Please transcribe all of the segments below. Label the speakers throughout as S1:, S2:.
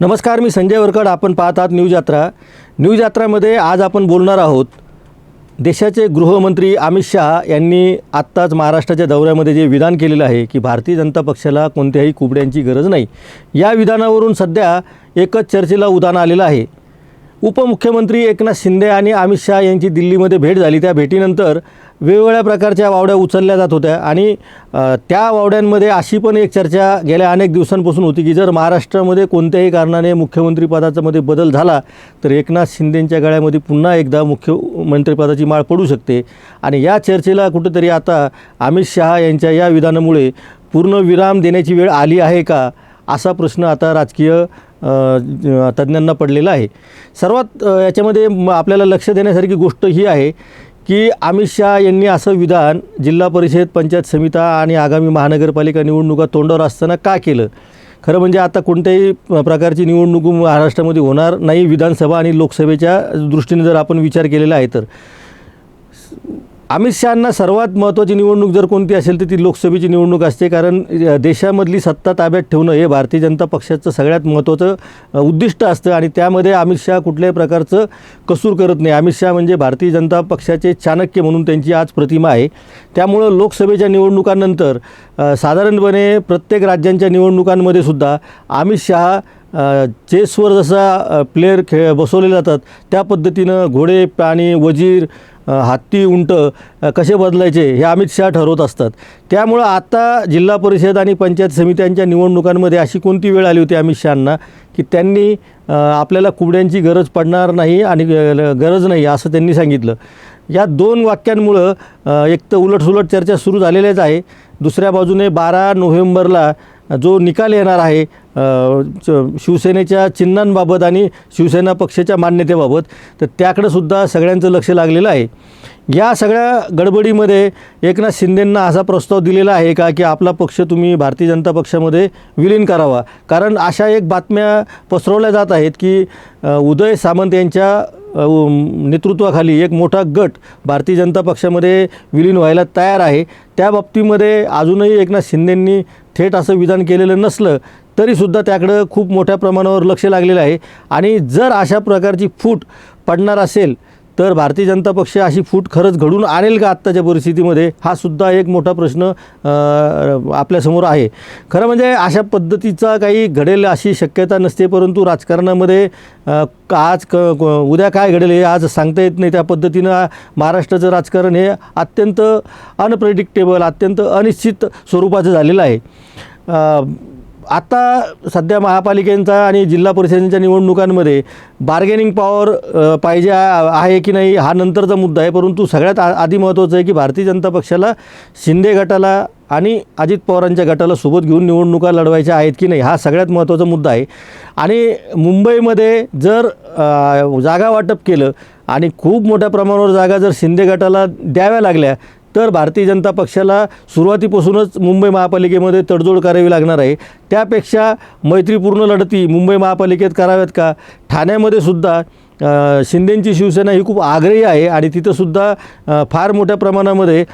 S1: नमस्कार मी संजय वरकड. आपण पाहत आहात न्यूज यात्रा. न्यूज यात्रामध्ये आज आपण बोलणार आहोत देशाचे गृहमंत्री अमित शहा यांनी आत्ताच महाराष्ट्राच्या दौऱ्यामध्ये जे विधान केलेलं आहे की भारतीय जनता पक्षाला कोणत्याही कुबड्यांची गरज नाही या विधानावरून सध्या एकच चर्चेला उदाहरण आलेलं आहे. उपमुख्यमंत्री एकनाथ शिंदे आणि अमित शहा यांची दिल्लीमध्ये भेट झाली. त्या भेटीनंतर वेगवेगळ्या प्रकारच्या वावड्या उचलल्या जात होत्या. आणि त्या वावड्यांमध्ये अशी पण एक चर्चा गेल्या अनेक दिवसांपासून होती की जर महाराष्ट्रामध्ये कोणत्याही कारणाने मुख्यमंत्रीपदाचा मध्ये बदल झाला तर एकनाथ शिंदेंच्या गळ्यामध्ये पुन्हा एकदा मुख्यमंत्रीपदाची माळ पडू शकते. आणि या चर्चेला कुठेतरी आता अमित शहा यांच्या या विधानामुळे पूर्ण विराम देण्याची वेळ आली आहे का असा प्रश्न आता राजकीय तज्ज्ञांना पडलेला आहे. सर्वात याच्यामध्ये म- आपल्याला लक्ष देण्यासारखी गोष्ट ही आहे की अमित शहा यांनी असं विधान जिल्हा परिषद पंचायत समिता आणि आगामी महानगरपालिका निवडणुका तोंडावर असताना का केलं? खरं म्हणजे आता कोणत्याही प्रकारची निवडणूक महाराष्ट्रामध्ये होणार नाही. विधानसभा आणि लोकसभेच्या दृष्टीने जर आपण विचार केलेला आहे तर. अमित शहांना सर्वात महत्त्वाची निवडणूक जर कोणती असेल तर ती लोकसभेची निवडणूक असते. कारण देशामधली सत्ता ताब्यात ठेवणं हे भारतीय जनता पक्षाचं सगळ्यात महत्त्वाचं उद्दिष्ट असतं. आणि त्यामध्ये अमित शहा कुठल्याही प्रकारचं कसूर करत नाही. अमित शहा म्हणजे भारतीय जनता पक्षाचे चाणक्य म्हणून त्यांची आज प्रतिमा आहे. त्यामुळं लोकसभेच्या निवडणुकांनंतर साधारणपणे प्रत्येक राज्यांच्या निवडणुकांमध्ये सुद्धा अमित शहा चेसवर जसा प्लेयर प्लेअर खेळ बसवले जातात त्या पद्धतीनं घोडे प्राणी वजीर हत्ती उंट कसे बदलायचे हे अमित शहा ठरवत असतात. त्यामुळं आता जिल्हा परिषद आणि पंचायत समित्यांच्या निवडणुकांमध्ये अशी कोणती वेळ आली होती अमित शहांना की त्यांनी आपल्याला कुबड्यांची गरज पडणार नाही आणि ग- गरज नाही असं त्यांनी सांगितलं. या दोन वाक्यांमुळं एक तर उलटसुलट चर्चा सुरू झालेल्याच आहे. दुसऱ्या बाजूने बारा नोव्हेंबरला जो निकाल येणार आहे च- शिवसेनेच्या चिन्हांबाबत आणि शिवसेना पक्षाच्या मान्यतेबाबत तर त्याकडंसुद्धा सगळ्यांचं लक्ष लागलेलं आहे. या सगळ्या गडबडीमध्ये एकनाथ शिंदेंना असा प्रस्ताव दिलेला आहे का की आपला पक्ष तुम्ही भारतीय जनता पक्षामध्ये विलीन करावा? कारण अशा एक बातम्या पसरवल्या जात आहेत की उदय सामंत यांच्या नेतृत्वाखाली एक मोठा गट भारतीय जनता पक्षामध्ये विलीन व्हायला तयार आहे. त्या बाबतीमध्ये अजूनही एकनाथ शिंदेंनी थेट असं विधान केलेलं नसलं तरीसुद्धा त्याकडं खूप मोठ्या प्रमाणावर लक्ष लागलेलं आहे. आणि जर अशा प्रकारची फूट पडणार असेल तर भारतीय जनता पक्ष अशी फूट खरंच घडून आणेल का आत्ताच्या परिस्थितीमध्ये? हा सुद्धा एक मोठा प्रश्न आपल्यासमोर आहे. खरं म्हणजे अशा पद्धतीचा काही घडेल अशी शक्यता नसते परंतु राजकारणामध्ये आज क उद्या काय घडेल हे आज सांगता येत नाही. त्या पद्धतीनं महाराष्ट्राचं राजकारण हे अत्यंत अनप्रेडिक्टेबल अत्यंत अनिश्चित स्वरूपाचं झालेलं आहे. आता सध्या महापालिकेचा आणि जिल्हा परिषदेच्या निवडणुकांमध्ये बार्गेनिंग पॉवर पाहिजे आहे की नाही हा नंतरचा मुद्दा आहे. परंतु सगळ्यात आ- आधी महत्त्वाचं आहे की भारतीय जनता पक्षाला शिंदे गटाला आणि अजित पवारांच्या गटाला सोबत घेऊन निवडणुका लढवायच्या आहेत की नाही हा सगळ्यात महत्त्वाचा मुद्दा आहे. आणि मुंबईमध्ये जर जागा वाटप केलं आणि खूप मोठ्या प्रमाणावर जागा जर शिंदे गटाला द्याव्या लागल्या तर भारतीय जनता पक्षाला सुरुवातीपासूनच मुंबई महापालिकेमध्ये तडजोड करावी लागणार आहे. त्यापेक्षा मैत्रीपूर्ण लढती मुंबई महापालिकेत कराव्यात का? ठाण्यामध्ये सुद्धा शिंदेंची शिवसेना ही खूप आग्रही आहे आणि तिथंसुद्धा फार मोठ्या प्रमाणामध्ये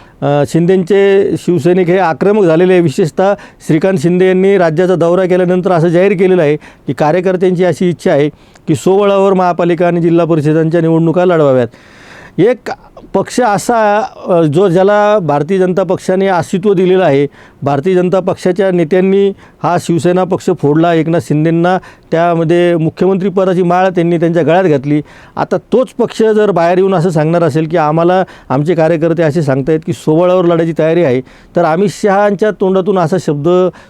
S1: शिंदेंचे शिवसैनिक हे आक्रमक झालेले आहे. विशेषतः श्रीकांत शिंदे यांनी राज्याचा दौरा केल्यानंतर असं जाहीर केलेलं आहे की कार्यकर्त्यांची अशी इच्छा आहे की सोवळावर महापालिका आणि जिल्हा परिषदांच्या निवडणुका लढवाव्यात. एक पक्ष असा जो ज्याला भारतीय जनता पक्षाने अस्तित्व दिलेलं आहे. भारतीय जनता पक्षाच्या नेत्यांनी हा शिवसेना पक्ष फोडला एकनाथ शिंदेंना. त्यामध्ये मुख्यमंत्रीपदाची माळ त्यांनी त्यांच्या गळ्यात घातली. आता तोच पक्ष जर बाहेर येऊन असं सांगणार असेल की आम्हाला आमचे कार्यकर्ते असे सांगतायत की सोबळावर लढायची तयारी आहे तर अमित शहांच्या तोंडातून असा शब्द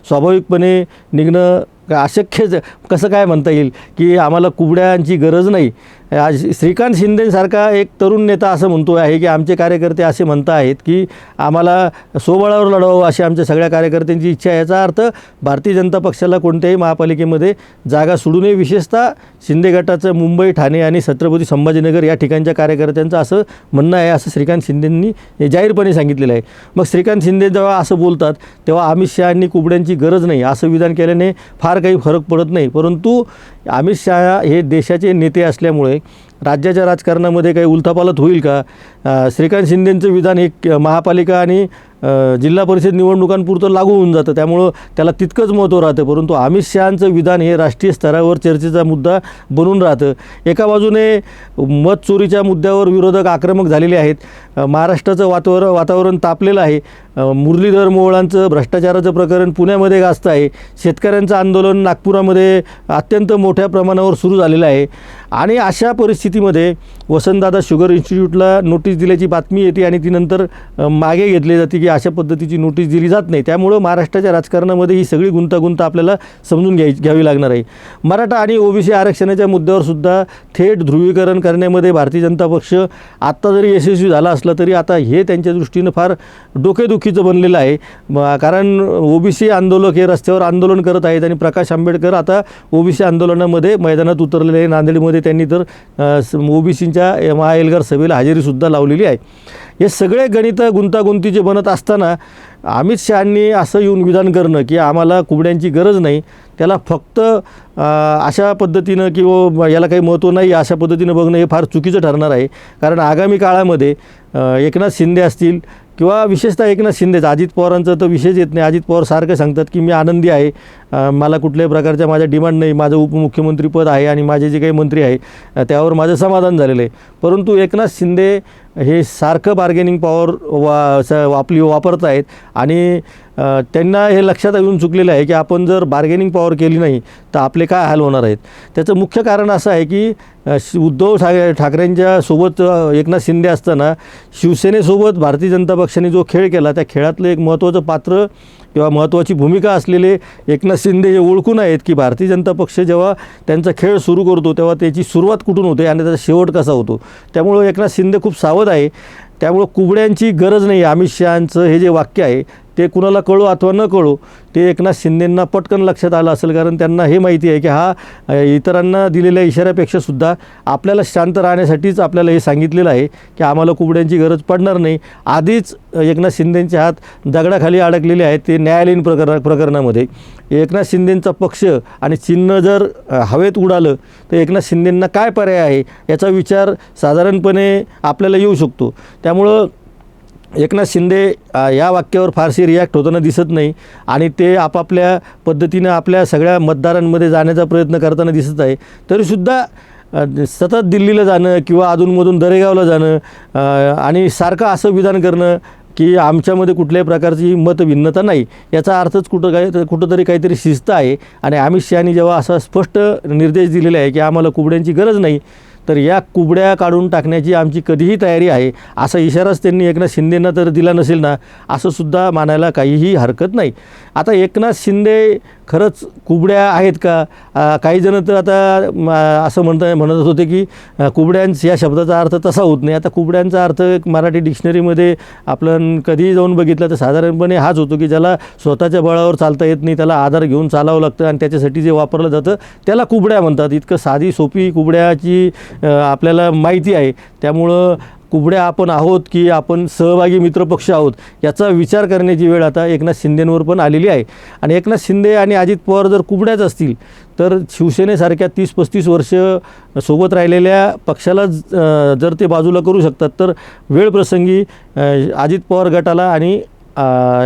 S1: स्वाभाविकपणे निघणं अशक्यच कसं काय म्हणता येईल? की आम्हाला कुबड्यांची गरज नाही. आज श्रीकांत शिंदेसारखा एक तरुण नेता असं म्हणतो आहे की आमचे कार्यकर्ते असे म्हणत आहेत की आम्हाला सोबळावर लढवावं अशी आमच्या सगळ्या कार्यकर्त्यांची इच्छा आहे. याचा अर्थ भारतीय जनता पक्षाला कोणत्याही महापालिकेमध्ये जागा सोडू नये. विशेषतः शिंदे गटाचं मुंबई ठाणे आणि छत्रपती संभाजीनगर या ठिकाणच्या कार्यकर्त्यांचं असं म्हणणं आहे असं श्रीकांत शिंदेंनी जाहीरपणे सांगितलेलं आहे. मग श्रीकांत शिंदे जेव्हा असं बोलतात तेव्हा अमित शहांनी कुबड्यांची गरज नाही असं विधान केल्याने फार काही फरक पडत नाही. परंतु अमित शहा हे देशाचे नेते असल्यामुळे राज्याच्या राजकारणामध्ये काही उलथापालत होईल का? श्रीकांत शिंदेंचं विधान एक महापालिका आणि जिल्हा परिषद निवडणुकांपुरतं लागू होऊन जातं. त्यामुळं त्याला तितकंच महत्त्व राहतं. परंतु अमित शहांचं विधान हे राष्ट्रीय स्तरावर चर्चेचा मुद्दा बनून राहतं. एका बाजूने मत चोरीच्या मुद्द्यावर विरोधक आक्रमक झालेले आहेत. महाराष्ट्राचं वातावरण वातावरण तापलेलं आहे. मुरलीधर मोहोळांचं भ्रष्टाचाराचं प्रकरण पुण्यामध्ये गाजतं आहे. शेतकऱ्यांचं आंदोलन नागपुरामध्ये अत्यंत मोठ्या प्रमाणावर सुरू झालेलं आहे. आणि अशा परिस्थितीमध्ये वसंतदादा शुगर इन्स्टिट्यूटला नोटीस दिल्याची बातमी येते आणि ती नंतर मागे घेतली जाते की अशा पद्धतीची नोटीस दिली जात नाही. त्यामुळं महाराष्ट्राच्या राजकारणामध्ये ही सगळी गुंतागुंत आपल्याला समजून घ्याय घ्यावी लागणार आहे. मराठा आणि ओबीसी आरक्षणाच्या मुद्द्यावर सुद्धा थेट ध्रुवीकरण करण्यामध्ये भारतीय जनता पक्ष आत्ता जरी यशस्वी झाला असला तरी आता हे त्यांच्या दृष्टीनं फार डोकेदुखीचं बनलेलं आहे. कारण ओबीसी आंदोलक हे रस्त्यावर आंदोलन करत आहेत आणि प्रकाश आंबेडकर आता ओबीसी आंदोलनामध्ये मैदानात उतरलेले आहे सभेमध्ये त्यांनी तर ओबीसींच्या महाएल्गार सभेला हजेरीसुद्धा लावलेली आहे. हे सगळे गणित गुंतागुंतीचे बनत असताना अमित शहांनी असं येऊन विधान करणं की आम्हाला कुबड्यांची गरज नाही त्याला फक्त अशा पद्धतीनं किंवा याला काही महत्त्व नाही अशा पद्धतीनं बघणं हे फार चुकीचं ठरणार आहे. कारण आगामी काळामध्ये एकनाथ शिंदे असतील किंवा विशेषतः एकनाथ शिंदेचं अजित पवारांचं तर विशेष येत नाही. अजित पवार सारखं सांगतात की मी आनंदी आहे. मला कुठल्याही प्रकारच्या माझ्या डिमांड नाही. माझं उपमुख्यमंत्रीपद आहे आणि माझे जे काही मंत्री आहे त्यावर माझं समाधान झालेलं आहे. परंतु एकनाथ शिंदे हे सारखं बार्गेनिंग पॉवर वा स आपली वापरत आहेत. आणि त्यांना हे लक्षात येऊन चुकलेलं आहे की आपण जर बार्गेनिंग पॉवर केली नाही तर आपले काय हाल होणार आहेत? त्याचं मुख्य कारण असं आहे की उद्धव ठाकरे ठाकरेंच्या सोबत एकनाथ शिंदे असताना शिवसेनेसोबत भारतीय जनता पक्षाने जो खेळ केला त्या खेळातलं एक महत्त्वाचं पात्र किंवा महत्त्वाची भूमिका असलेले एकनाथ शिंदे हे ओळखून आहेत की भारतीय जनता पक्ष जेव्हा त्यांचा खेळ सुरू करतो तेव्हा त्याची सुरुवात कुठून होते आणि त्याचा शेवट कसा होतो? त्यामुळं एकनाथ शिंदे खूप सावध आहे. त्यामुळं कुबड्यांची गरज नाही. अमित शहांचं हे जे वाक्य आहे ते कुणाला कळो अथवा न कळो ते एकनाथ शिंदेंना पटकन लक्षात आलं असेल कारण त्यांना हे माहिती आहे की हा इतरांना दिलेल्या इशाऱ्यापेक्षा सुद्धा आपल्याला शांत राहण्यासाठीच आपल्याला हे सांगितलेलं आहे की आम्हाला कुबड्यांची गरज पडणार नाही. आधीच एकनाथ शिंदेंचे हात दगडाखाली अडकलेले आहेत ते न्यायालयीन प्रकरण प्रकरणामध्ये. एकनाथ शिंदेंचा पक्ष आणि चिन्ह जर हवेत उडालं तर एकनाथ शिंदेंना काय पर्याय आहे? याचा विचार साधारणपणे आपल्याला येऊ शकतो. त्यामुळं एकनाथ शिंदे या वाक्यावर फारशी रिॲक्ट होताना दिसत नाही आणि ते आपापल्या पद्धतीनं आपल्या सगळ्या मतदारांमध्ये जाण्याचा प्रयत्न करताना दिसत आहे. तरीसुद्धा सतत दिल्लीला जाणं किंवा अधूनमधून दरेगावला जाणं आणि सारखं असं विधान करणं की आमच्यामध्ये कुठल्याही प्रकारची मतभिन्नता नाही याचा अर्थच कुठं काय कुठंतरी काहीतरी शिस्त आहे. आणि अमित शहानी जेव्हा असा स्पष्ट निर्देश दिलेला आहे की आम्हाला कुबड्यांची गरज नाही तर या कुबड्या काढून टाकण्याची आमची कधीही तयारी आहे. असा इशाराच त्यांनी एकनाथ शिंदेंना तर दिला नसेल ना असं सुद्धा मानायला काहीही हरकत नाही. आता एकनाथ शिंदे खरंच कुबड्या आहेत का? काही जण तर आता असं म्हणता म्हणत होते की कुबड्यांच या शब्दाचा अर्थ तसा होत नाही. आता कुबड्यांचा अर्थ मराठी डिक्शनरीमध्ये आपण कधीही जाऊन बघितलं तर साधारणपणे हाच होतो की ज्याला स्वतःच्या बळावर चालता येत नाही त्याला आधार घेऊन चालावं लागतं आणि त्याच्यासाठी जे वापरलं जातं त्याला कुबड्या म्हणतात. इतकं साधी सोपी कुबड्याची आपल्याला माहिती आहे. त्यामुळं कुबड्या आपण आहोत की आपण सहभागी मित्रपक्ष आहोत याचा विचार करण्याची वेळ आता एकनाथ शिंदेंवर पण आलेली आहे. आणि एकनाथ शिंदे आणि अजित पवार जर कुबड्याच असतील तर शिवसेनेसारख्या तीस पस्तीस वर्ष सोबत राहिलेल्या पक्षाला जर ते बाजूला करू शकतात तर वेळ प्रसंगी अजित पवार गटाला आणि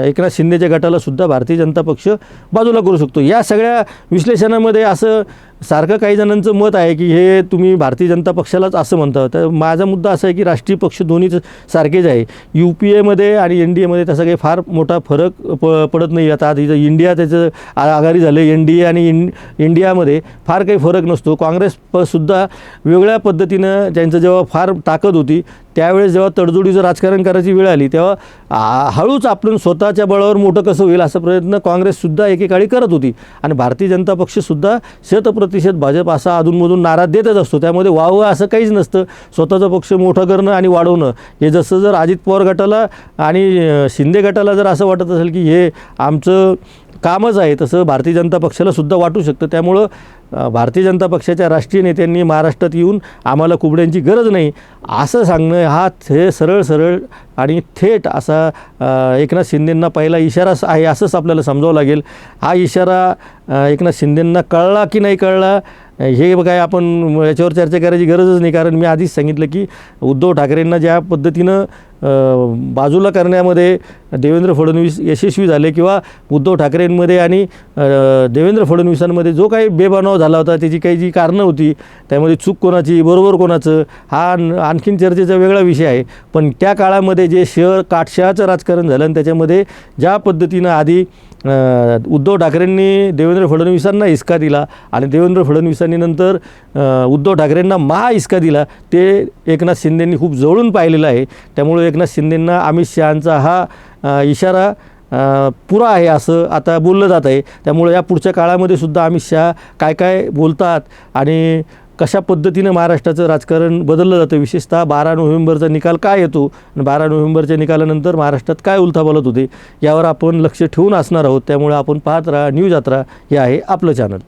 S1: एकनाथ शिंदेच्या गटाला सुद्धा भारतीय जनता पक्ष बाजूला करू शकतो. या सगळ्या विश्लेषणामध्ये असं सारखं काही जणांचं मत आहे की हे तुम्ही भारतीय जनता पक्षालाच असं म्हणता. तर माझा मुद्दा असा आहे की राष्ट्रीय पक्ष दोन्हीच सारखेच आहे. यू पी एमध्ये आणि एन डी एमध्ये तसा काही फार मोठा फरक प पडत नाही. आता इथं इंडिया त्याचं आ- आघाडी झालं एन डी ए आणि इन इंडियामध्ये फार काही फरक नसतो. काँग्रेस प सुद्धा वेगळ्या पद्धतीनं त्यांचं जेव्हा फार ताकद होती त्यावेळेस जेव्हा तडजोडीचं राजकारण करायची वेळ आली तेव्हा हळूच आपण स्वतःच्या बळावर मोठं कसं होईल असा प्रयत्न काँग्रेससुद्धा एकेकाळी करत होती. आणि भारतीय जनता पक्षसुद्धा प्रतिशत भाजप असा अधूनमधून नारा देतच असतो. त्यामध्ये वावं असं काहीच नसतं. स्वतःचा पक्ष मोठं करणं आणि वाढवणं. हे जसं जर अजित पवार गटाला आणि शिंदे गटाला जर असं वाटत असेल की हे आमचं कामच आहे तसं भारतीय जनता पक्षाला सुद्धा वाटू शकतं. त्यामुळं भारतीय जनता पक्षाच्या राष्ट्रीय नेत्यांनी महाराष्ट्रात येऊन आम्हाला कुबड्यांची गरज नाही. असं सांगणं हा थे सरळ सरळ आणि थेट असा एकनाथ शिंदेंना पहिला इशारा आहे असंच आपल्याला समजावं लागेल. हा इशारा एकनाथ शिंदेंना कळला की नाही कळला हे काय आपण याच्यावर चर्चा करायची गरजच नाही कारण मी आधीच सांगितलं की उद्धव ठाकरेंना ज्या पद्धतीनं बाजूला करण्यामध्ये देवेंद्र फडणवीस यशस्वी झाले किंवा उद्धव ठाकरेंमध्ये आणि देवेंद्र फडणवीसांमध्ये जो काही बेबनाव झाला होता त्याची काही जी कारणं होती त्यामध्ये चूक कोणाची बरोबर कोणाचं हा आणखीन चर्चेचा वेगळा विषय आहे. पण त्या काळामध्ये जे शहर काटशहाचं राजकारण झालं आणि त्याच्यामध्ये ज्या पद्धतीनं आधी उद्धव ठाकरेंनी देवेंद्र फडणवीसांना हिसका दिला आणि देवेंद्र फडणवीसांनी नंतर उद्धव ठाकरेंना महा हिसका दिला. ते एकनाथ शिंदेंनी खूप जवळून पाहिलेलं आहे. त्यामुळे एकनाथ शिंदेंना अमित शहांचा हा इशारा पुरा आहे असं आता बोललं जात आहे. त्यामुळे या पुढच्या काळामध्ये सुद्धा अमित शहा काय काय बोलतात आणि कशा पद्धतीनं महाराष्ट्राचं राजकारण बदललं जातं? विशेषतः बारा नोव्हेंबरचा निकाल काय येतो? आणि बारा नोव्हेंबरच्या निकालानंतर महाराष्ट्रात काय उलथापालत होते? यावर आपण लक्ष ठेवून असणार आहोत. त्यामुळे आपण पाहत राहा न्यूज यात्रा हे आहे आपलं चॅनल